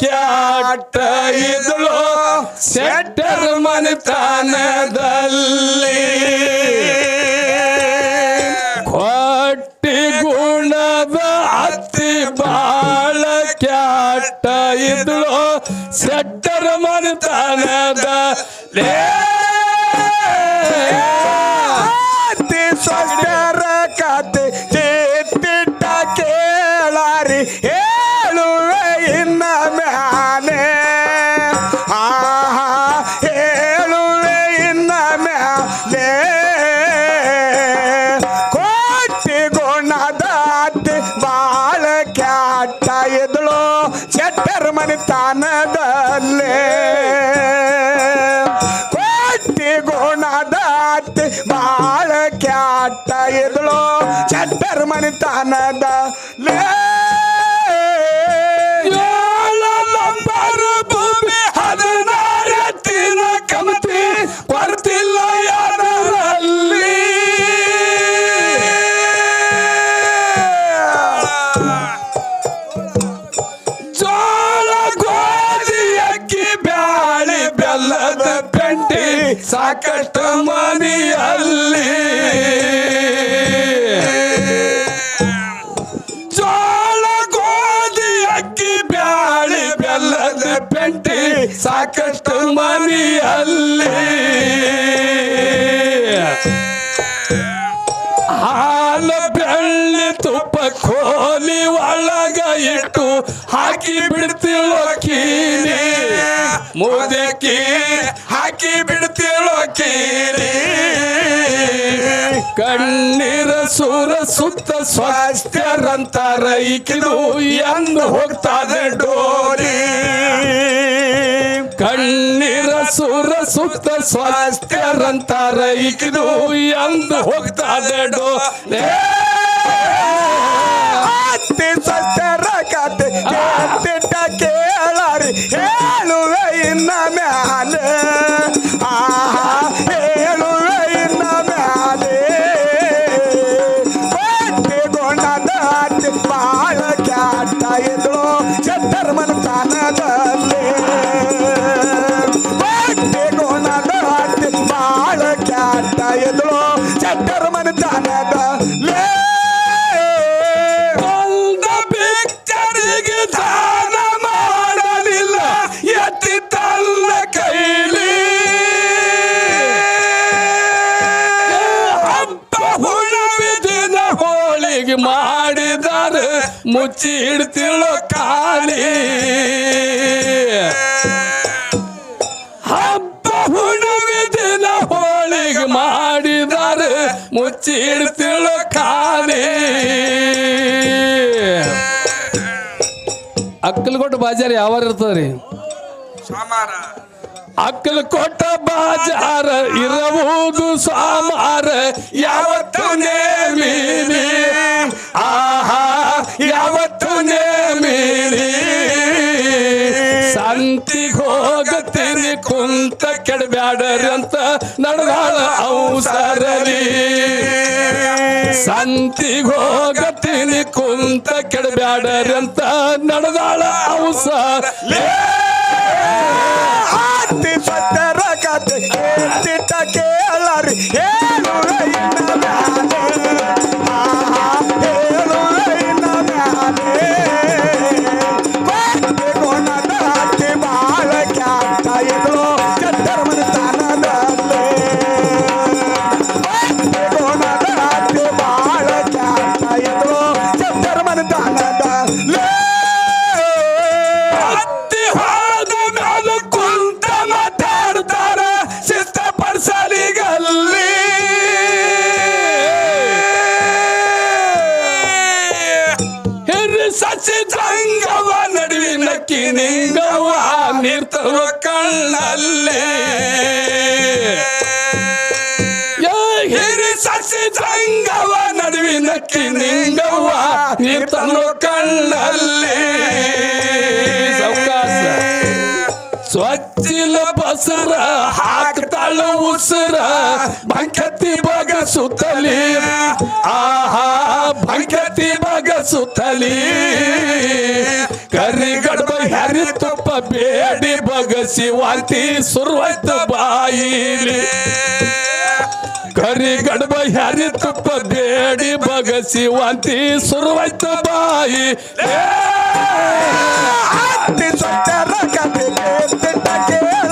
ಕ್ಯಾಟ ಇದ್ಳು setter ಮನೆತನದಲ್ಲಿ ಕೊಟ್ಟಿ ಗುಣದ ಅತಿ ಬಾಳ ಕ್ಯಾಟ ಇದ್ಳು ಸೆಟ್ಟರ್ ಮನೆತನದ ಅತಿ ಅತಿ ಬಾಳ ಕ್ಯಾಟ ಎದಳು ಚಟ್ಟರ್ ಮನೆತನದಲ್ಲೇ ಕೋಟಿ ಗುಣದ ಅತಿ ಬಾಳ ಕ್ಯಾಟ ಎದಳು ಚಟ್ಟರ್ ಮನೆತನದ ಮನೆಯಲ್ಲಿ ಜೋಳ ಗೋಧಿ ಅಕ್ಕಿ ಬ್ಯಾಳಿ ಬೆಲ್ಲದ ಪೆಂಟಿ ಸಾಕಷ್ಟು ಮನೆಯಲ್ಲಿ ಹಾಲು ಬೆಳ್ಳಿ ತುಪ್ಪ ಕೋಲಿ ಒಳಗ ಇಟ್ಟು ಹಾಕಿ ಬಿಡ್ತಿಳೋ ಕೀರಿ ಮುದಕಿ ಹಾಕಿ ಕೀರಿ ಕಣ್ಣೀರ ಸುರ ಸುತ್ತ ಸ್ವಾಸ್ಥ್ಯರಂತ ರೈಕಿದು ಎಂದು ಹೋಗ್ತಾದೆ ಡೋರಿ. ಕಣ್ಣೀರ ಸುರ ಸುತ್ತ ಸ್ವಾಸ್ಥ್ಯರಂತ ರೈಕಿದು ಎಂದು ಹೋಗ್ತಾದೆ ಡೋರಿ ಮುಚ್ಚಿ ಇಡ್ತಿಳೋ ಖಾಲಿ ಹಬ್ಬ ಹುಣ್ಣಿಮೆ ದಿನ ಹೋಳಿಗೆ ಮಾಡಿದರೆ ಮುಚ್ಚಿ ಇಡ್ತಿಳೋ ಖಾಲಿ ಅಕ್ಕಲಕೋಟ ಬಾಜಾರ್ ಯಾವ ಇರ್ತದ್ರಿ? ಕೊಟ್ಟ ಬಾಜಾರ ಇರಬಹುದು ಸಾಮಾರ ಯಾವತ್ತು ಕುಂತ ಕೆಡಬ್ಯಾಡರಿ ಅಂತ ನಡೆದಾಳ ಔಸರಲಿ. ಸಂತಿಗೆ ಹೋಗತ್ತೀನಿ ಕುಂತ ಕೆಡಬ್ಯಾಡರಿ ಅಂತ ನಡೆದಾಳ ಅವಸರ ಆತಿ ಪತ್ತರ ಕತೆ ಕೇಳರಿ. ಹೇಳುವೆ ನೀರ್ತವ ಕಣ್ಣಲ್ಲಿ. ಸಾವ್ಕಾಸ ಸ್ವಚ್ಛಿಲ ಬಸರ ಹಾಕ್ತಾಳ ಉಸರ ಬಂಕತಿ ಬಗ ಸುತ್ತಲಿ ಆಹಾ ಬಂಕತಿ ಬಗ ಸುತ್ತಲಿ ಕರಿ ಗಡ್ಬ ಹರಿ ತುಪ್ಪ ಬೇಡಿ ಬಗಸಿ, ವಾಂತಿ ಸುರುವಾಯ್ತು ಬಾಯಿಲಿ. ಕರಿ ಗಡಬ ಹ್ಯಾರಿ ತುಪ್ಪ ಬೇಡಿ ಬಗಸಿ ವಾಂತಿ ಸುರುವಾಯ್ತು ಬಾಯಿ. ಹತ್ತಿ ಸೊಚ್ಚರ ಕತೆ ಕೇಳರಿ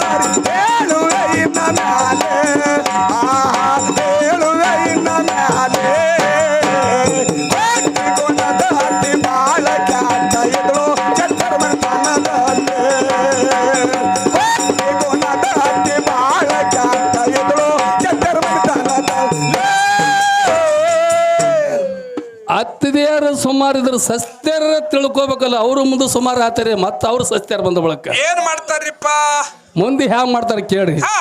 ಇದ್ರ ಸಸ್ತ್ಯರ ತಿಳ್ಕೊಬೇಕಲ್ಲ ಅವರು ಮುಂದೆ ಸುಮಾರು ಆತಾರೆ ಮತ್ತೆ ಅವ್ರು ಸಸ್ತ್ಯರ ಬಂದ ಬಳಕ. ಏನ್ ಮಾಡ್ತಾರ್ರಿಪ್ಪ? ಮುಂದೆ ಹ್ಯಾಂಗ ಮಾಡ್ತಾರೆ ಕೇಳಿ ಹಾ.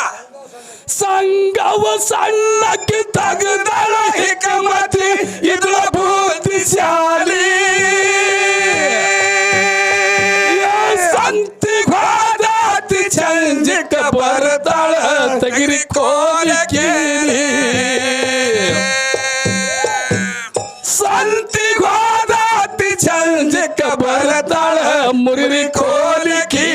ಸಂಗವ ಸಣ್ಣಕ್ಕೆ ತಗದಿ ಹಿಕಮತಿ ಇದ್ರ ಬುದ್ಧಿಶಾಲಿ ಸಂತಿ ಹೋದಾತಿ ಚಂಜಿಕ ಬರತಾಳ ತಗಿರಿ ಕೋಲಿಕೇಲಿ ಸಂತಿ ಮುರಿರಿ ಹತ್ತಿ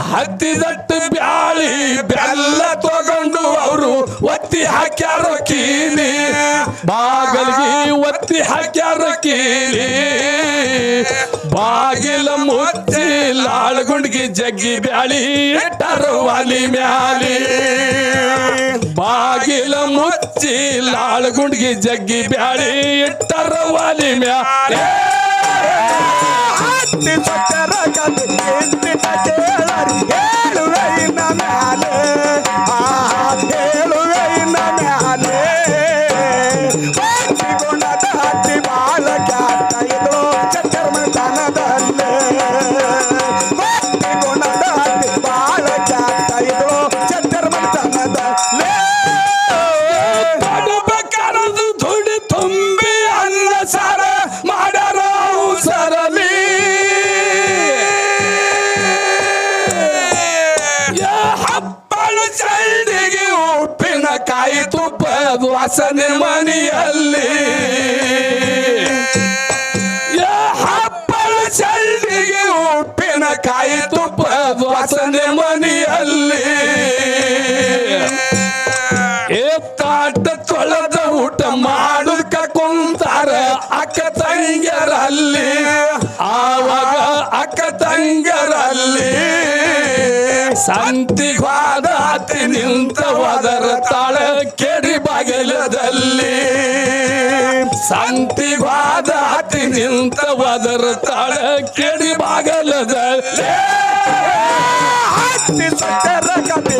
ಹತ್ತಿದಟ್ಟು ಬ್ಯಾಳಿ, ಬೆಲ್ಲ ತಗೊಂಡು ಅವರು ಒತ್ತಿ ಹಾಕ್ಯಾರ ಕೀಲಿ. ಬಾಗಲಿಗೆ ಒತ್ತಿ ಹಾಕ್ಯಾರ ಕೀಲಿ. ಬಾಗಿಲ ಮುಚ್ಚಿ ಲಾಳಗುಂಡಿಗೆ ಜಗ್ಗಿ ಬ್ಯಾಳಿ ಟರ್ವಾಲಿ ವಾಲಿ ಮ್ಯಾಲಿ. ಬಾಗಿಲ ಮುಚ್ಚಿ ಲಾಳಗುಂಡಿಗೆ ಜಗ್ಗಿ ಬ್ಯಾಳಿ ಇಟ್ಟರ ವಾಲಿ ಮ್ಯಾಲಿ ಹತ್ತಿ ಸೊಚ್ಚರ ಕತೆ ಮನೆಯಲ್ಲಿ. ಹಬ್ಬಳ ಹಪ್ಪಳು ಉಪ್ಪಿನ ಕಾಯಿ ತುಪ್ಪ ವಾಸನೆ ಮನೆಯಲ್ಲಿ. ತಾಟ ತೊಳೆದ ಊಟ ಮಾಡುತ್ತ ಕುಂತಾರ ಅಕ್ಕ ತಂಗ್ಯರಲ್ಲಿ. ಆವಾಗ ಅಕ್ಕ ತಂಗ್ಯರಲ್ಲಿ. ಸಂತಿಗಾದ ನಿಂತ ಒದರ ತಾಳ ಸಂತಿಗಾದ ಅತಿ ನಿಂತ ಒದರ ತಾಳ ಕೆಡಿ ಬಾಗಲದ. ಹತ್ತಿ ಸೊಚ್ಚರ ಕತೆ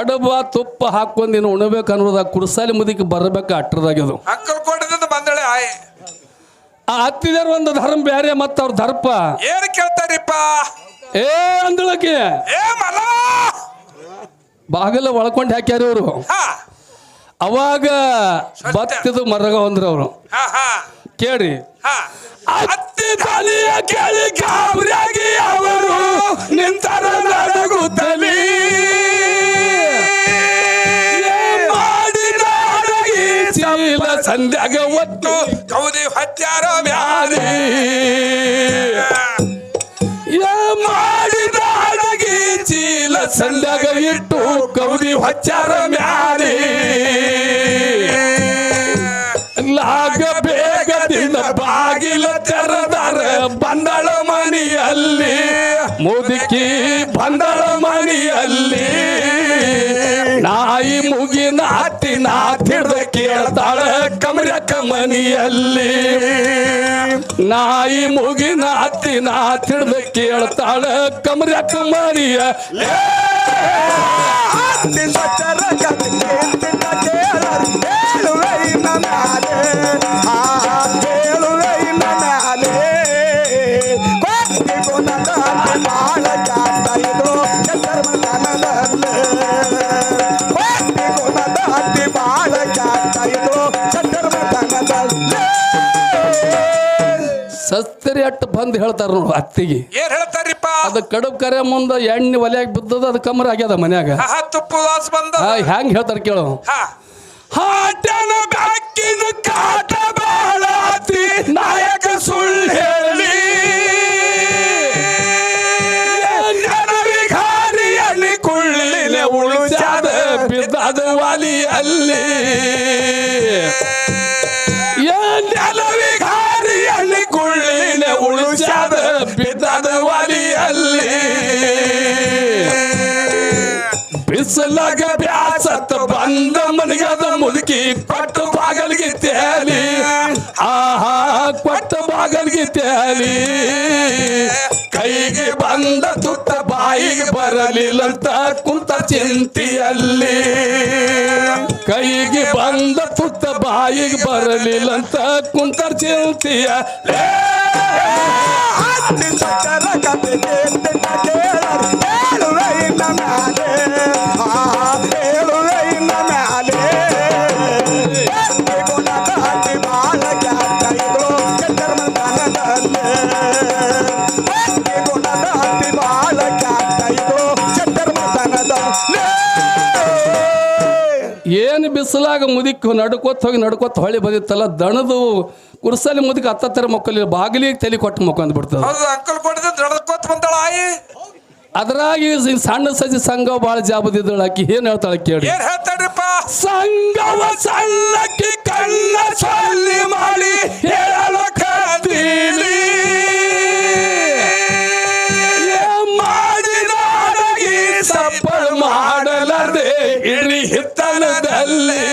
ಕಡಬ ತುಪ್ಪ ಹಾಕೊಂಡು ನೀನು ಉಣಬೇಕು ಅನ್ನೋದ ಕುರ್ಸಾಲಿ ಮುದಿಗೆ ಬರಬೇಕು ಅಟ್ಟರದಾಗ್ಯದು ಅಂಕಲ್ ಕೋಟದಿಂದ ಬಂದಳೆ ಆಯ್. ಆ ಹತ್ತಿದರ ಒಂದು ಧರ್ಮ ಬೇರೆ ಮತ್ತ ಅವ್ರ ದರ್ಪ. ಏನ್ ಕೇಳ್ತಾರಿಪ್ಪ? ಏ ಅಂದಳಕ್ಕೆ. ಏ ಮಲ್ಲ ಬಾಗಲ ಒಳ್ಕೊಂಡು ಹಾಕ್ಯಾರ ಇವರು. ಹಾ. ಅವಾಗ ಬತ್ತಿದು ಮರಗ ಅಂದ್ರ ಅವರು. ಕೇಳಿ ಕೇಳಿ ಗಾಬರಿಯಾಗಿ ಅವರು ನಿಂತರ ನಡಗುತ್ತಲಿ. ಸಂಧ್ಯಾಗ ಒತ್ತು ಕೌದಿ ಹತ್ಯಾರ ಮ್ಯಾರಿ ಮಾಡಿದ ಅಡಗಿ ಚೀಲ ಸಂಧ್ಯಾಗ ಇಟ್ಟು ಕೌದಿ ಹಚ್ಚಾರ ಮ್ಯಾರಿ ಲಾಗ ಬೇಗದಿಂದ ಬಾಗಿಲ ತೆರದಾರ ಬಂದಳ ಮನೆಯಲ್ಲಿ. ಮುದುಕಿ ಬಂದಳ ಮನೆಯಲ್ಲಿ. ನಾಯಿ ಮುಗಿನ ಹತ್ತಿ ನಾತಿಡ್ದ ಕೇಳ್ತಾಳ ಕಮರ ಕಮನಿಯಲ್ಲಿ. ನಾಯಿ ಮುಗಿನ ಹತ್ತಿ ನಾತಿಡ್ದ ಕೇಳ್ತಾಳ ಕಮರ ಕಮನಿಯ ಹತ್ತಿ ಬಂದು ಹೇಳ್ತಾರ ನೋಡು ಅತ್ತಿಗೆ. ಏನ್ ಹೇಳ್ತಾರಿಪ್ಪ ಅದು ಕಡುಬು ಕರೆ ಮುಂದೆ ಎಣ್ಣೆ ಒಲೆಯಾಗ ಬಿದ್ದದ ಅದು ಕಮರ ಆಗ್ಯದ ಮನ್ಯಾಗ. ತುಪ್ಪ ವಾಸ ಬಂದ ಹೆಂಗ್ ಹೇಳ್ತಾರ ಕೇಳು. ಹಾ. ಹಾಟನ ಬೆಕ್ಕಿನ ಕಾಟ ಬಾಳಾತಿ ನಾಯಕ ಸುಳ್ಳು ಹೇಳಿ. ಕುಳ್ಳಿಲೆ ಉಳಿಸಾದ ಬಿದ್ದದ ವಾಲಿಯಲ್ಲಿ. ವಿಘಾರಿಯಲ್ಲಿ ಬಿಸಿಲಾಗ ಬ್ಯಾಸತ್ ಬಂದ ಮನಿಗದ ಮುದುಕಿ ಕೊಟ್ಟು ಬಾಗಲ್ಗೆ ತೇಲಿ. ಆಹಾ ಕೊಟ್ಟ ಬಾಗಲ್ಗೆ ತೇಲಿ. ಕೈಗೆ ಬಂದ ತುತ್ತ ಬಾಯಿಗೆ ಬರಲಿಲ್ಲಂತ ಕುಂತ ಚಿಂತಿಯಲ್ಲಿ. ಕೈಗೆ ಬಂದ ತುತ್ತ ಬಾಯಿಗೆ ಬರಲಿಲ್ಲಂತ ಕುಂತ ಚಿಂತಿಯ ಏನು ಬಿಸಿಲಾಗ ಮುದಿಕ್ ನಡ್ಕೋತ ಹೋಗಿ ನಡ್ಕೋತ ಹೊಳಿ ಬಂದಿತ್ತಲ್ಲ ದಣದು ಕುರ್ಸಲಿ ಮುದಿಕ್ ಹತ್ತತ್ತರ ಮಕ್ಕಳು ಬಾಗಿಲಿಗೆ ತಲೆ ಕೊಟ್ಟು ಮಕ್ಕಂದ್ಬಿಡ್ತದೆ ಬಿಡ್ತದ ಅಂಕಲ್ ಕೊಡಿದ ನಡ್ಕೋತ ಬಂದಾಳ ಆಯಿ? ಅದ್ರಾಗ ಈ ಸಣ್ಣ ಸಜಿ ಸಂಘ ಭಾಳ ಜಾಬದಿದ್ದಳು ಆಕಿ. ಏನ್ ಹೇಳ್ತಾಳೆ ಕೇಳಿ. ಏನ್ ಹೇಳ್ತಾಡ್ರಿಪ್ಪ ಸಂಘವ ಸಣ್ಣಕ್ಕೆ ಕಣ್ಣ ಸೊಲ್ಲಿ ಮಾಡಿ ಹೇಳಲು ಕತ್ತೀಲಿ ಮಾಡಿದ ಅಡಗಿ ಸಪ್ಪಳ ಮಾಡಲದೆ ಇಡೀ ಹಿತ್ತಲದಲ್ಲಿ.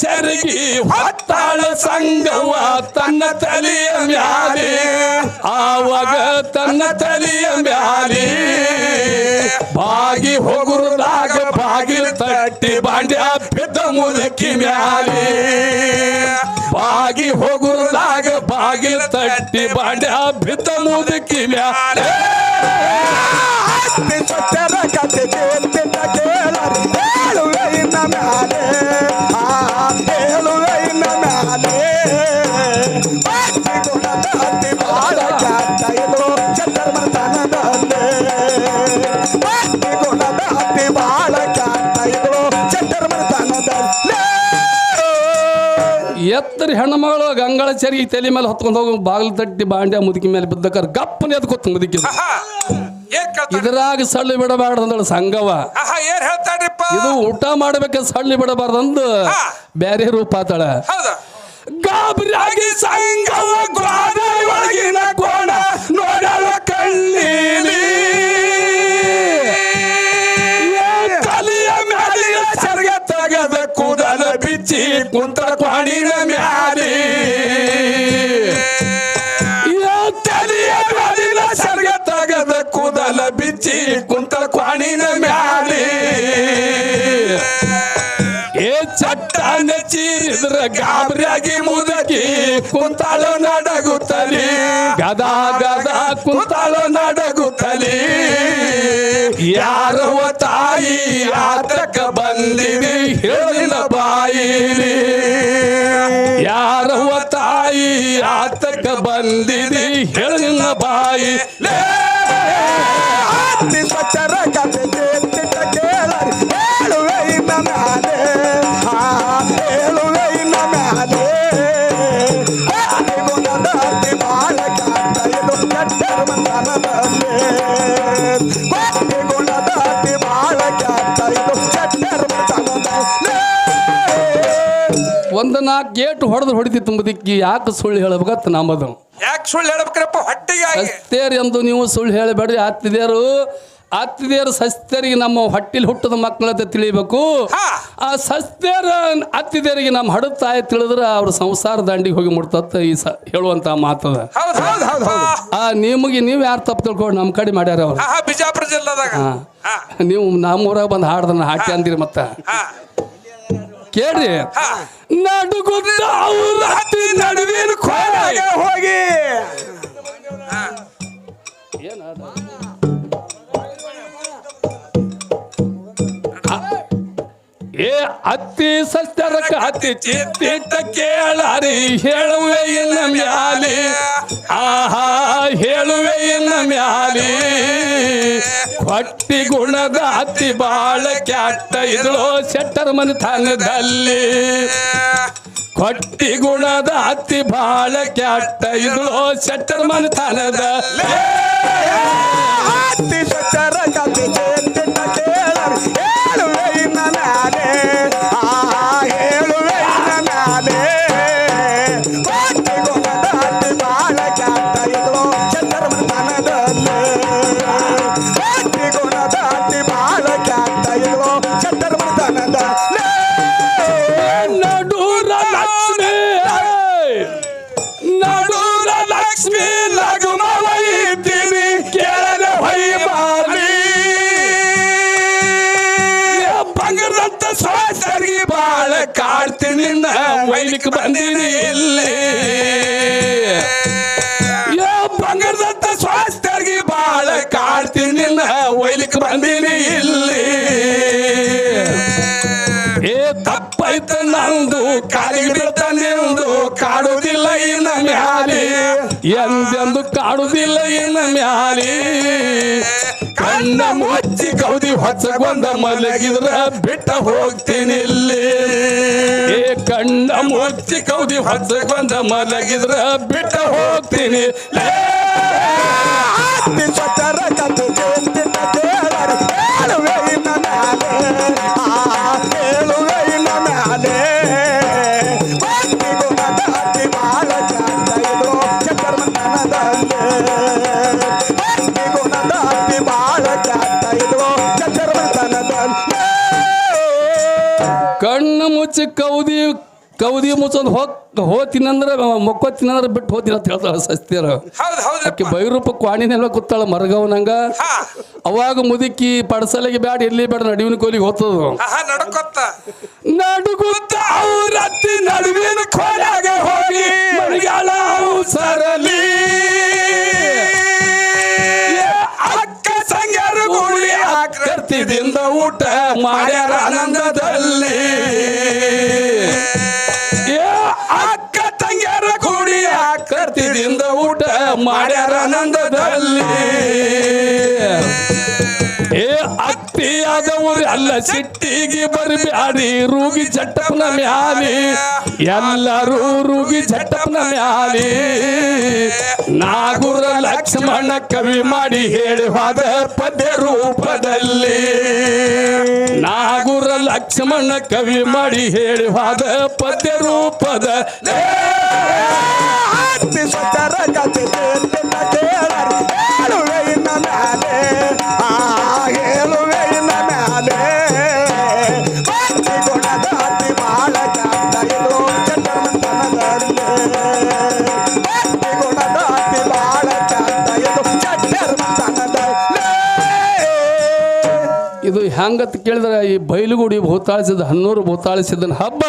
ಚರಗಿ ಹೊತ್ತಾಳ ಸಂಗವ ತನ್ನ ತಲೆಯ ಮ್ಯಾಲೆ. ಆವಾಗ ತನ್ನ ತಲೆಯ ಮ್ಯಾಲೆ. ಬಾಗಿ ಹೋಗುರುದಾಗ ಬಾಗಿಲು ತಟ್ಟಿ ಬಾಂಡ್ಯ ಬಿದ್ದ ಮುದುಕಿ ಮ್ಯಾಲೆ. ಬಾಗಿ ಹೋಗುರುದಾಗ ಬಾಗಿಲು ತಟ್ಟಿ ಬಾಂಡ್ಯ ಬಿದ್ದ ಮುದುಕಿ ಮ್ಯಾಲೆ. ಎತ್ತರ ಹೆಣ್ಮಗಳು ಗಂಗಾಳ ಚರಿಗೆ ತಲೆ ಮೇಲೆ ಹೊತ್ಕೊಂಡು ಹೋಗಿ ಬಾಗಿಲು ತಟ್ಟಿ ಬಾಂಡ್ಯ ಮುದುಕಿ ಮೇಲೆ ಬಿದ್ದಕ್ಕಾರ ಗಪ್ಪನ ಎದ್ಕೊತ ಮುದುಕಿ ಆಹಾ ಏನ್ ಇದ್ರಾಗ ಸಳ್ಳಿ ಬಿಡಬಾರ್ದು ಅಂದಳು ಸಂಗವ. ಇದು ಊಟ ಮಾಡ್ಬೇಕು ಸಳ್ಳಿ ಬಿಡಬಾರ್ದಂದು. ಬ್ಯಾರೆ ರೂಪ ಆತಾಳ. ಗಾಬರಿಯಾಗಿ ಸಂಗವ ಒಳಗಿನ ಕೋಣ ನೋಡಲು ಕಣ್ಣೀಲಿ. ಏ ತಲೆಯ ಮ್ಯಾಲಿನ ಸೆರಗ ತೆಗೆದ ಕೂದಲ ಬಿಚ್ಚಿ ಕುಂತ ಬಿಚ್ಚಿ ಕುಂತ ಕ್ವಾಣಿನ ಮ್ಯಾಲೆ. ಏ ಚಟ್ಟ ನೆಚ್ಚಿದ್ರ ಗಾಬರಿಯಾಗಿ ಮುದಕಿ ಕುಂತಾಳು ನಡಗುತ್ತಲಿ. ಗದ ಗದ ಕುಂತಾಳು ನಡಗುತ್ತಲಿ. ಯಾರವ ತಾಯಿ ಆತಕ ಬಂದಿರಿ ಹೇಳಿನ ಬಾಯಿಲಿ ಯಾರವ ತಾಯಿ ಆತಕ ಬಂದಿರಿ ಹೇಳಿನ ಬಾಯಿ. ಹತ್ತಿ ಸಚ್ಚರ ಕತೆ ಕೇಳ್ತಿದ್ದ ಕೇಳರಿ ಹೇಳುವೆ ಇನ್ನ ಮ್ಯಾಲೆ ಆ, ಹೇಳುವೆ ಇನ್ನ ಮ್ಯಾಲೆ ಹತ್ತಿ ಗುಣದ ಹತ್ತಿ ಬಾಳ ಕ್ಯಾಟ ಇದು ಕೆಟ್ಟರ ಮನದಲ್ಲೇ ಹತ್ತಿ ಗುಣದ ಹತ್ತಿ ಬಾಳ ಕ್ಯಾಟ ಇದು ಕೆಟ್ಟರ ಮನದಲ್ಲೇ ಒಂದು ನಾಲ್ಕು ಗೇಟ್ ಹೊಡೆದು ಹೊಡಿತಿ ತುಂಬದಿಕ್ಕಿ ಯಾಕೆ ಸುಳ್ಳು ಹೇಳ್ಬೇಕಂತ ನಮ್ಮದು ಯಾಕೆ ಸುಳ್ಳು ಹೇಳ್ಬೇಕ್ರಪ್ಪ? ಹೊಟ್ಟೆಗೆ ಎಂದು ನೀವು ಸುಳ್ಳು ಹೇಳಬೇಡ್ರಿ. ಅತ್ತಿದೇರು ಅತ್ತಿದೇರು ಸಸ್ತೇರಿಗೆ ನಮ್ಮ ಹೊಟ್ಟಿಲಿ ಹುಟ್ಟದ ಮಕ್ಕಳಂತ ತಿಳಿಬೇಕು. ಆ ಸಸ್ತೇರ ಅತ್ತಿದೇರಿಗೆ ನಮ್ಮ ಹಡದ ತಾಯಿ ತಿಳಿದ್ರೆ ಅವ್ರ ಸಂಸಾರ ದಂಡಿಗೆ ಹೋಗಿ ಮುಡ್ತತ್ತ ಈ ಸ ಹೇಳುವಂತ ಮಾತದ. ಹೌದು ಹೌದು ಹೌದು ಆ ನಿಮಗೆ ನೀವು ಯಾರು ತಪ್ಪು ತಿಳ್ಕೊಂಡು ನಮ್ಮ ಕಡೆ ಮಾಡ್ಯಾರ ಅವ್ರು? ಬಿಜಾಪುರ ಜಿಲ್ಲಾದಾಗ. ನೀವು ನಮ್ಮೂರಾಗ ಬಂದು ಹಾಡ್ದನ್ನ ಹಾಕಿ ಅಂದಿರಿ ಮತ್ತೆ. ಕೇಳ್ರಿ. ನಡುಗುತ್ತ ಅವ್ರ ಹತ್ತಿ ನಡುವಿನ ಹೋಗಿ ಹಾ. ಏ ಅತ್ತಿ ಸಸ್ಯರಕ ಅತಿ ಚಿತ್ತಿಟ್ಟ ಕೇಳಾರಿ, ಹೇಳುವೆ ಇನ್ನ ಮ್ಯಾಲಿ. ಆಹಾ, ಹೇಳುವೆ ಇನ್ನ ಮ್ಯಾಲಿ. ಹೊಟ್ಟಿ ಗುಣದ ಅತಿ ಬಾಳ ಕ್ಯಾಟ ಇದ್ಳೋ ಶೆಟ್ಟರ ಮನೆತನದಲ್ಲಿ ಹೊಟ್ಟಿ ಗುಣದ ಅತಿ ಬಾಳ ಕ್ಯಾಟ ಇದ್ಳೋ ಶೆಟ್ಟರ ಮನೆತನದಲ್ಲಿ ಹತ್ತಿ ಸಚ್ಚರ ಕಾತಿ ಚೆಟ್ಟಿಟ್ಟ ಬಂಗಾರದಂತ ಸ್ವಾಸರಿಗೆ ಬಾಳ ಕಾಡ್ತೀನಿ ಮೈಲಿಕ್ ಬಂದಿನಿ ಇಲ್ಲಿ. ಬಂಗಾರದಂತ ಸ್ವಾಸ್ಥ್ಯರಿಗೆ ಬಾಳ ಕಾಡ್ತೀನಿ ಒಯ್ಲಿಕ್ಕೆ ಬಂದಿನಿ ಇಲ್ಲಿ. ಏ, ತಪ್ಪಾಯ್ತ ನಂದು, ಕಾಲಿಗೆ ಬೀಳ್ತ ನಿಂದು ಕಾಡುವುದಿಲ್ಲ ಇನ್ನ ಮ್ಯಾಲಿ. ಎಂದೆಂದು ಕಾಡುವುದಿಲ್ಲ ಇನ್ನ ಕಣ್ಣ ಮುಚ್ಚಿ ಕೌದಿ ಹೊಚ್ಚಗೊಂದ ಮಲಗಿದ್ರ ಬಿಟ್ಟ ಹೋಗ್ತೀನಿ ಏ ಕಣ್ಣ ಮುಚ್ಚಿ ಕೌದಿ ಹೊಚ್ಚಗೊಂದ ಮಲಗಿದ್ರ ಬಿಟ್ಟ ಹೋಗ್ತೀನಿ. ಕೌದಿ ಮುಚ್ಚೊಂದು ಹೋಗ್ ಮೊಕ್ಕ ತಿನ್ನಂದ್ರೆ ಬಿಟ್ಟು ಹೋತಿನ ಅಂತ ಹೇಳ್ತಾಳೆ ಸಸ್ತಿಯರ ಆಕೆ ಬೈರೂಪ ಕ್ವಾಣಿನೆಲ್ಲ ಕೂತಾಳ ಮರಗವನಂಗ ಅವಾಗ ಮುದುಕಿ ಪಡಸಲಿಗೆ ಬ್ಯಾಡ ಎಲ್ಲಿ ಬೇಡ ನಡುವಿನ ಕೋಲಿಗೆ ಹೋತದು ನಡುಗುತ್ತ ಅವ್ರ ಅತ್ತಿ ನಡುವಿನ ಕೋಲಾಗ ಹೋಗಿ ಮರಿಗಾಲ ಸರಲಿ. ಅಕ್ಕ ಸಂಗ್ಯಾರ ಗುಳಿ ಕರ್ತಿದಿಂದ ಊಟ ಮಾಡ್ಯಾರ ಆನಂದದಲ್ಲಿ. ಮಾಡ್ಯಾರ ಅತ್ತಿ ಆದವರು ಅಲ್ಲ, ಸಿಟ್ಟಿಗೆ ಬರಬ್ಯಾಡಿ ರೂಗಿ ಚಟ್ಟಪ್ಪನ ಮ್ಯಾಲಿ. ಎಲ್ಲರೂ ರೂಗಿ ಚಟ್ಟಪ್ಪನ ಮ್ಯಾಲಿ. ನಾಗೂರ ಲಕ್ಷ್ಮಣ ಕವಿ ಮಾಡಿ ಹೇಳುವಾದ ಪದ್ಯ ರೂಪದಲ್ಲಿ. ನಾಗೂರ ಲಕ್ಷ್ಮಣ ಕವಿ ಮಾಡಿ ಹೇಳುವಾದ ಪದ್ಯ ರೂಪದ ಕತೆ ಹೆಂಗತ್ ಕೇಳಿದ್ರೆ ಈ ಬೈಲುಗುಡಿ ಭೂತಾಳಿಸಿದ ಹನ್ನೂರು ಭೂತಾಳಿಸಿದ ಹಬ್ಬ?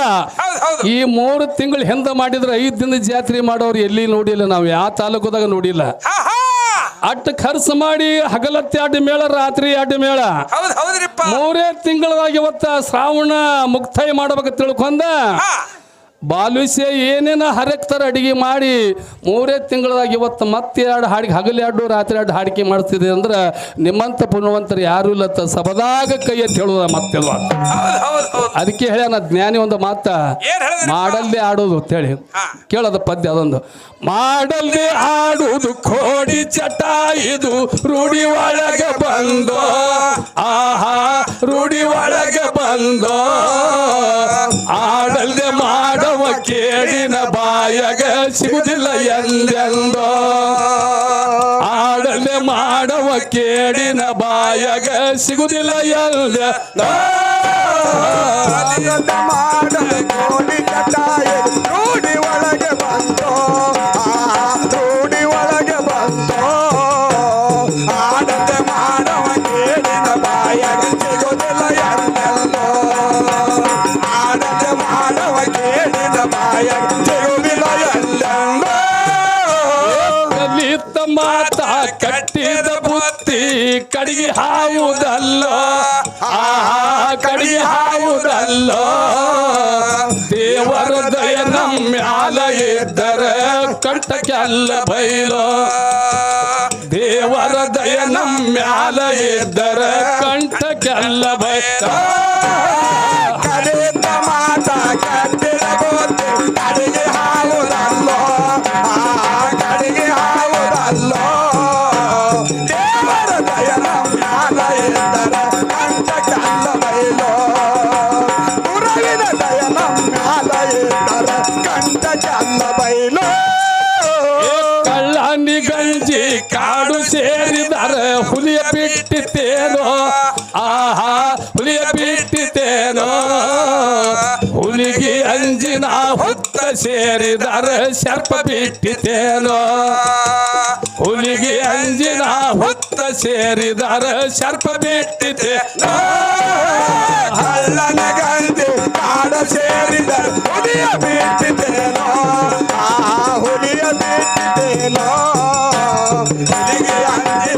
ಈ ಮೂರು ತಿಂಗಳು ಹಿಂದೆ ಮಾಡಿದ್ರೆ ಐದು ದಿನ ಜಾತ್ರೆ ಮಾಡೋರು ಎಲ್ಲಿ ನೋಡಿಲ್ಲ ನಾವು ಯಾವ ತಾಲೂಕದಾಗ ನೋಡಿಲ್ಲ. ಅಟ್ಟು ಖರ್ಚು ಮಾಡಿ ಹಗಲತ್ತಿ ಅಡ್ಡ ಮೇಳ ರಾತ್ರಿ ಅಡ್ಡ ಮೇಳ. ಮೂರೇ ತಿಂಗಳದಾಗ ಇವತ್ತ ಶ್ರಾವಣ ಮುಕ್ತಾಯ ಮಾಡ್ಬೇಕು ತಿಳ್ಕೊಂಡ. ಹಾ ಏನೇನು ಹರಕ್ತಾರೆ ಅಡಿಗೆ ಮಾಡಿ ಮೂರೇ ತಿಂಗಳದಾಗ ಇವತ್ತು ಮತ್ತೆ ಎರಡು ಹಾಡಿಗೆ ಹಗಲು ಎರಡು ರಾತ್ರಿ ಎರಡು ಹಾಡಿಕೆ ಮಾಡ್ತಿದೆ ಅಂದ್ರೆ ನಿಮ್ಮಂತ ಪುಣ್ಯವಂತರು ಯಾರು ಇಲ್ಲ ಸಬದಾಗ ಕೈ ಅಂತ ಹೇಳುವ ಮತ್ತೆ ಅದಕ್ಕೆ ಹೇಳ್ಯಾನ ಜ್ಞಾನಿ ಒಂದು ಮಾತ. ಮಾಡಲ್ಲೇ ಆಡೋದು ಅಂತೇಳಿ. ಕೇಳೋದ ಪದ್ಯ ಅದೊಂದು. ಮಾಡಲ್ದೆ ಆಡುವುದು ಕೋಡಿ ಚಟ ಇದು ರೂಢಿ ಒಳಗೆ ಬಂದೋ. ಆಹಾ ರೂಢಿ ಒಳಗೆ ಬಂದೋ. ಆಡಲ್ದೆ ಮಾಡವ ಕೇಳಿನ ಬಾಯಗ ಸಿಗುದಿಲ್ಲ ಎಂದೆಂದೋ. ಆಡಲೆ ಮಾಡವ ಕೇಳಿನ ಬಾಯಗ ಸಿಗುದಿಲ್ಲ ಎಂದೆಂದೋ. ಆನಂದ ದೇವರ ದಯ ನಮ್ಮ್ಯಾಲ ಇದ್ದರ ಕಂಠಕ್ಕೆ ಅಲ್ಲ ಬೈಲೋ. ದೇವರ ದಯ ನಮ್ಮ್ಯಾಲ ಇದ್ದರ ಕಂಠಕ್ಕೆ ಅಲ್ಲ ಬೈಲೋ. ನಾ ಹೊತ್ತ ಸೇರಿದರ ಸರ್ಪ ಬಿಟ್ಟಿತೇನೋ ಹುಲಿಗೆ ಅಂಜಿನ ಹೊತ್ತ ಸೇರಿದರ ಸರ್ಪ ಬಿಟ್ಟಿತೆ ಅಲ್ಲನ ಗಂಧಿ ಕಾಡ ಸೇರಿದ ಹುಲಿಯ ಬಿಟ್ಟಿತೇನೋ ಆ ಹುಲಿಯ ಬಿಟ್ಟಿತೇನೋ ಹುಲಿಗೆ ಅಂಜಿ